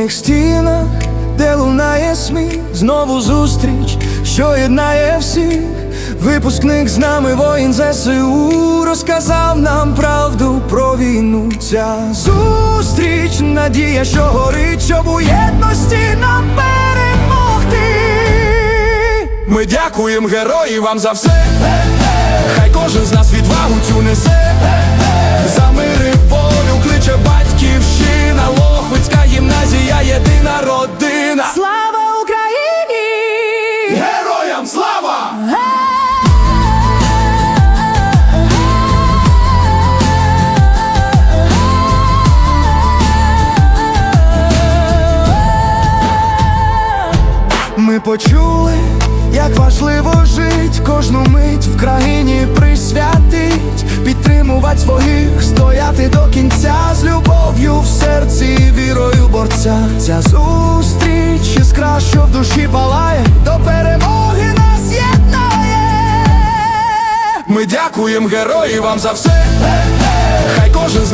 вільних стінах, де лунає сміх, знову зустріч, що єднає всіх. Випускник з нами воїн ЗСУ розказав нам правду про війну. Ця зустріч, надія, що горить, щоб у єдності нам перемогти. Ми дякуємо герої вам за все. Хай кожен з нас відвагу цю несе. Ми почули, як важливо жить, кожну мить в країні присвятить, підтримувати своїх, стояти до кінця з любов'ю в серці, вірою борця. Ця зустріч іскра, що в душі палає, до перемоги нас єднає. Ми дякуємо герої вам за все. Хай кожен з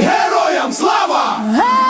Героям слава!